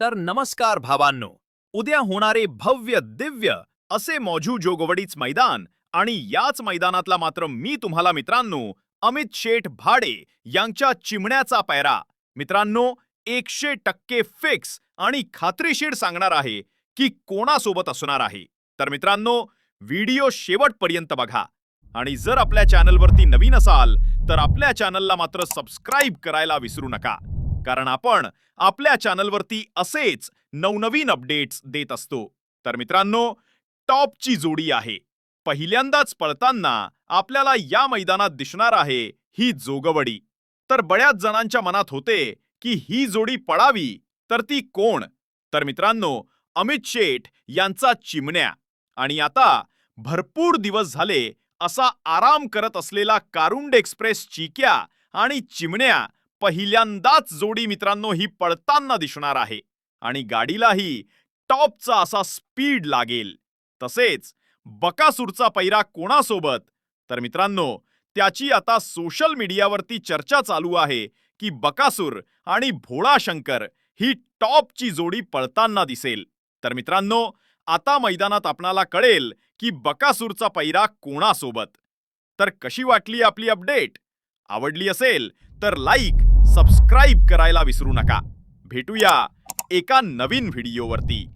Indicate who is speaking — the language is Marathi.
Speaker 1: तर नमस्कार भावांनो. उद्या होणारे भव्य दिव्य असे मौजू जोगवडीच मैदान आणि याच मैदानातला मात्र मी तुम्हाला मित्रांनो अमित शेठ भाडे यांच्या चिमण्याचा पैरा. मित्रांनो एकशे टक्के फिक्स आणि खात्रीशीर सांगणार आहे की कोणासोबत असणार आहे. तर मित्रांनो व्हिडिओ शेवटपर्यंत बघा. आणि जर आपल्या चॅनलवरती नवीन असाल तर आपल्या चॅनलला मात्र सबस्क्राईब करायला विसरू नका. कारण आपण आपल्या चॅनलवरती असेच नवनवीन अपडेट्स देत असतो. तर मित्रांनो टॉपची जोडी आहे. पहिल्यांदाच पळताना आपल्याला या मैदानात दिसणार आहे ही जोगवडी. तर बऱ्याच जणांच्या मनात होते की ही जोडी पळावी तर ती कोण? तर मित्रांनो अमित शेठ यांचा चिमण्या. आणि आता भरपूर दिवस झाले असा आराम करत असलेला कारुंड एक्सप्रेस चिक्या आणि चिमण्या पहिल्यांदाच जोडी मित्रांनो ही पळताना दिसणार आहे. आणि गाडीलाही टॉपचा असा स्पीड लागेल. तसेच बकासूरचा पैरा कोणासोबत? तर मित्रांनो त्याची आता सोशल मीडियावरती चर्चा चालू आहे की बकासूर आणि भोळा शंकर ही टॉपची जोडी पळताना दिसेल. तर मित्रांनो आता मैदानात आपणाला कळेल की बकासूरचा पैरा कोणासोबत? तर कशी वाटली आपली अपडेट? आवडली असेल तर लाईक सबस्क्राईब करायला विसरू नका. भेटूया एका नवीन व्हिडिओवरती